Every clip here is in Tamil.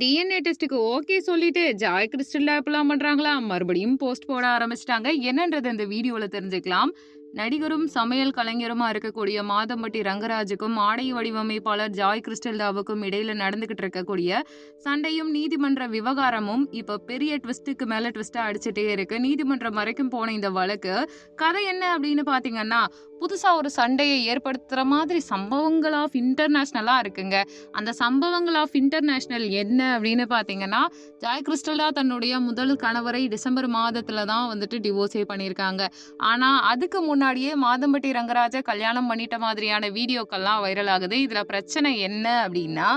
டிஎன்ஏ டெஸ்ட்டுக்கு ஓகே சொல்லிட்டு ஜாய் கிறிஸ்டல் லேப்லாம் பண்ணுறாங்களா மறுபடியும் போஸ்ட் போட ஆரம்பிச்சிட்டாங்க. என்னன்றது இந்த வீடியோவில் தெரிஞ்சுக்கலாம். நடிகரும் சமையல் கலைஞருமா இருக்கக்கூடிய மாதம்பட்டி ரங்கராஜுக்கும் ஆடை வடிவமைப்பாளர் ஜாய் கிறிஸ்டல்டாவுக்கும் இடையில நடந்துகிட்டு இருக்கக்கூடிய சண்டையும் நீதிமன்ற விவகாரமும் இப்ப பெரிய ட்விஸ்ட்டுக்கு மேல ட்விஸ்டா அடிச்சுட்டே இருக்கு. நீதிமன்றம் வரைக்கும் போன இந்த வழக்கு கதை என்ன அப்படின்னு பாத்தீங்கன்னா புதுசா ஒரு சண்டையை ஏற்படுத்துற மாதிரி சம்பவங்கள் ஆஃப் இன்டர்நேஷ்னலா இருக்குங்க. அந்த சம்பவங்கள் ஆஃப் இன்டர்நேஷ்னல் என்ன அப்படின்னு பார்த்தீங்கன்னா ஜாய் கிறிஸ்டலா தன்னுடைய முதல் கணவரை டிசம்பர் மாதத்துல தான் வந்துட்டு டிவோர்ஸே பண்ணியிருக்காங்க. ஆனா அதுக்கு முன்னாடியே மாதம்பட்டி ரங்கராஜ கல்யாணம் பண்ணிட்ட மாதிரியான வீடியோக்கள்லாம் வைரல் ஆகுது. இதுல பிரச்சனை என்ன அப்படின்னா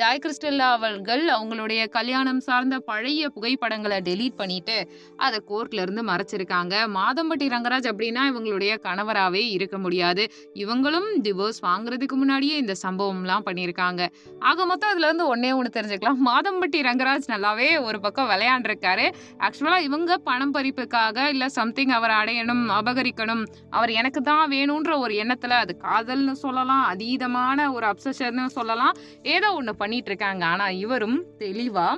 ஜாய் கிறிஸ்டல்லா அவர்கள் அவங்களுடைய கல்யாணம் சார்ந்த பழைய புகைப்படங்களை டெலீட் பண்ணிட்டு அதை கோர்ட்ல இருந்து மறைச்சிருக்காங்க. மாதம்பட்டி ரங்கராஜ் அப்படின்னா இவங்களுடைய கணவராகவே இருக்கு இருக்க முடியாது. இவங்களும் டிவோர்ஸ் வாங்குறதுக்கு முன்னாடியே இந்த சம்பவம்லாம் பண்ணியிருக்காங்க. ஆக மொத்தம் இதுல இருந்து ஒன்னே ஒன்று தெரிஞ்சுக்கலாம். மாதம்பட்டி ரங்கராஜ் நல்லாவே ஒரு பக்கம் விளையாண்டுருக்காரு. ஆக்சுவலாக இவங்க பணம் பறிப்புக்காக இல்லை சம்திங் அவர் அடையணும் அபகரிக்கணும் அவர் எனக்கு தான் வேணுன்ற ஒரு எண்ணத்தில் அது காதல்னு சொல்லலாம் அதீதமான ஒரு அப்சஷன்னு சொல்லலாம் ஏதோ ஒன்று பண்ணிட்டு இருக்காங்க. ஆனால் இவரும் தெளிவாக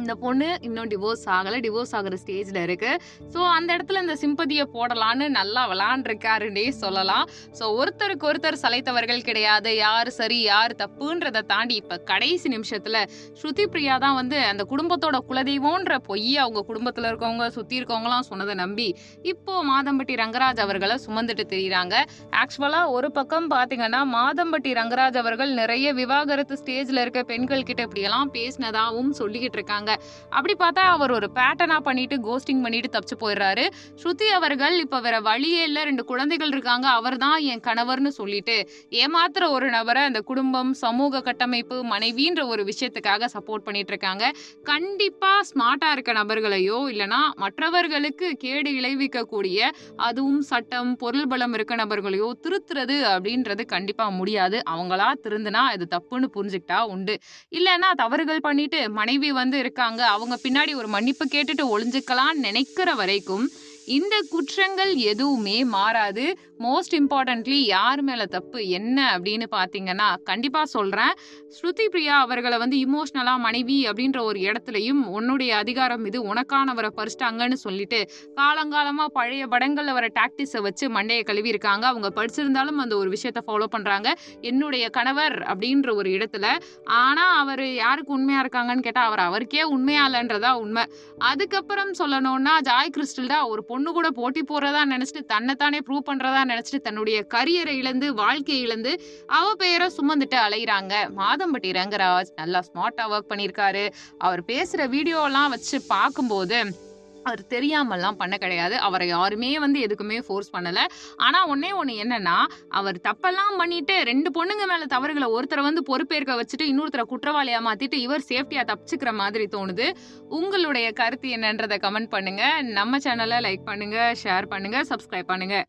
இந்த பொண்ணு இன்னும் டிவோர்ஸ் ஆகலை. டிவோர்ஸ் ஆகிற ஸ்டேஜில் இருக்குது ஸோ அந்த இடத்துல இந்த சிம்பதியை போடலான்னு நல்லா விளாண்டுருக்காருன்னே சொல்லலாம். ஸோ ஒருத்தருக்கு ஒருத்தர் சலைத்தவர்கள் கிடையாது. யார் சரி யார் தப்புன்றதை தாண்டி இப்போ கடைசி நிமிஷத்தில் ஸ்ருதி பிரியா தான் வந்து அந்த குடும்பத்தோட குலதெய்வம்ன்ற பொய்யை அவங்க குடும்பத்தில் இருக்கவங்க சுற்றி இருக்கவங்களாம் சொன்னதை நம்பி இப்போது மாதம்பட்டி ரங்கராஜ் அவர்களை சுமந்துட்டு தெரியுறாங்க. ஆக்சுவலாக ஒரு பக்கம் பார்த்தீங்கன்னா மாதம்பட்டி ரங்கராஜ் அவர்கள் நிறைய விவாகரத்து ஸ்டேஜில் இருக்க பெண்கள் கிட்ட இப்படியெல்லாம் பேசினதாகவும் சொல்லிக்கிட்டு இருக்காங்க. அப்படி பார்த்தா அவர் ஒரு பேட்டர்னா பண்ணிட்டு கோஸ்டிங் பண்ணிட்டு தப்பிச்சு போயிடுறாரு. ஸ்ருதி அவர்கள் இப்போ வேற வழியே இல்லை. ரெண்டு குழந்தைகள் இருக்காங்க. அவர் தான் என் கணவர்னு சொல்லிட்டு ஏமாத்துற ஒரு நபரை அந்த குடும்பம் சமூக கட்டமைப்பு மனைவின்ற ஒரு விஷயத்துக்காக சப்போர்ட் பண்ணிட்டு இருக்காங்க. கண்டிப்பா ஸ்மார்ட்டா இருக்க நபர்களையோ இல்லனா மற்றவர்களுக்கு கேடு விளைவிக்கக்கூடிய அதுவும் சட்டம் பொருள் பலம் இருக்க நபர்களையோ திருத்துறது அப்படின்றது கண்டிப்பா முடியாது. அவங்களா திருந்துனா இது தப்புன்னு புரிஞ்சுக்கிட்டா உண்டு. இல்லைன்னா தவறுகள் பண்ணிட்டு மனைவி வந்து இருக்காங்க. அவங்க பின்னாடி ஒரு மன்னிப்பு கேட்டுட்டு ஒளிஞ்சுக்கலாம்னு நினைக்கிற வரைக்கும் இந்த குற்றங்கள் எதுவுமே மாறாது. மோஸ்ட் இம்பார்ட்டன்ட்லி யார் மேலே தப்பு என்ன அப்படின்னு பார்த்தீங்கன்னா கண்டிப்பாக சொல்கிறேன் ஸ்ருதி பிரியா அவர்களை வந்து இமோஷ்னலாக மனைவி அப்படின்ற ஒரு இடத்துலையும் உன்னுடைய அதிகாரம் இது உனக்கானவரை பறிச்சிட்டாங்கன்னு சொல்லிட்டு காலங்காலமாக பழைய படங்களில் வர டாக்டிஸை வச்சு மண்டையை கழுவி இருக்காங்க அவங்க படிச்சிருந்தாலும் அந்த ஒரு விஷயத்தை ஃபாலோ பண்ணுறாங்க என்னுடைய கணவர் அப்படின்ற ஒரு இடத்துல ஆனால் அவர் யாருக்கு உண்மையாக இருக்காங்கன்னு கேட்டால் அவர் அவருக்கே உண்மையா இல்லைன்றதா உண்மை. அதுக்கப்புறம் சொல்லணும்னா ஜாய் கிறிஸ்டல்டா ஒரு பொண்ணு கூட போட்டி போடுறதா நினச்சிட்டு தன்னைத்தானே ப்ரூவ் பண்ணுறதா நினச்சிட்டு தன்னுடைய கரியரை இழந்து வாழ்க்கையை இழந்து அவ பெயரை சுமந்துட்டு அலையிறாங்க. மாதம்பட்டி ரங்கராஜ் நல்லா ஸ்மார்ட்டாக ஒர்க் பண்ணியிருக்காரு. அவர் பேசுகிற வீடியோலாம் வச்சு பார்க்கும்போது அவர் தெரியாமல்லாம் பண்ண கிடையாது. அவரை யாருமே வந்து எதுக்குமே ஃபோர்ஸ் பண்ணலை. ஆனால் ஒன்றே ஒன்று என்னன்னா அவர் தப்பெல்லாம் பண்ணிட்டு ரெண்டு பொண்ணுங்க மேலே தவறுகளை ஒருத்தரை வந்து பொறுப்பேற்க வச்சுட்டு இன்னொருத்தரை குற்றவாளியாக மாற்றிட்டு இவர் சேஃப்டியாக தப்பிச்சுக்கிற மாதிரி தோணுது. உங்களுடைய கருத்து என்னன்றதை கமெண்ட் பண்ணுங்கள் நம்ம சேனலை லைக் பண்ணுங்கள் ஷேர் பண்ணுங்கள் சப்ஸ்கிரைப் பண்ணுங்கள்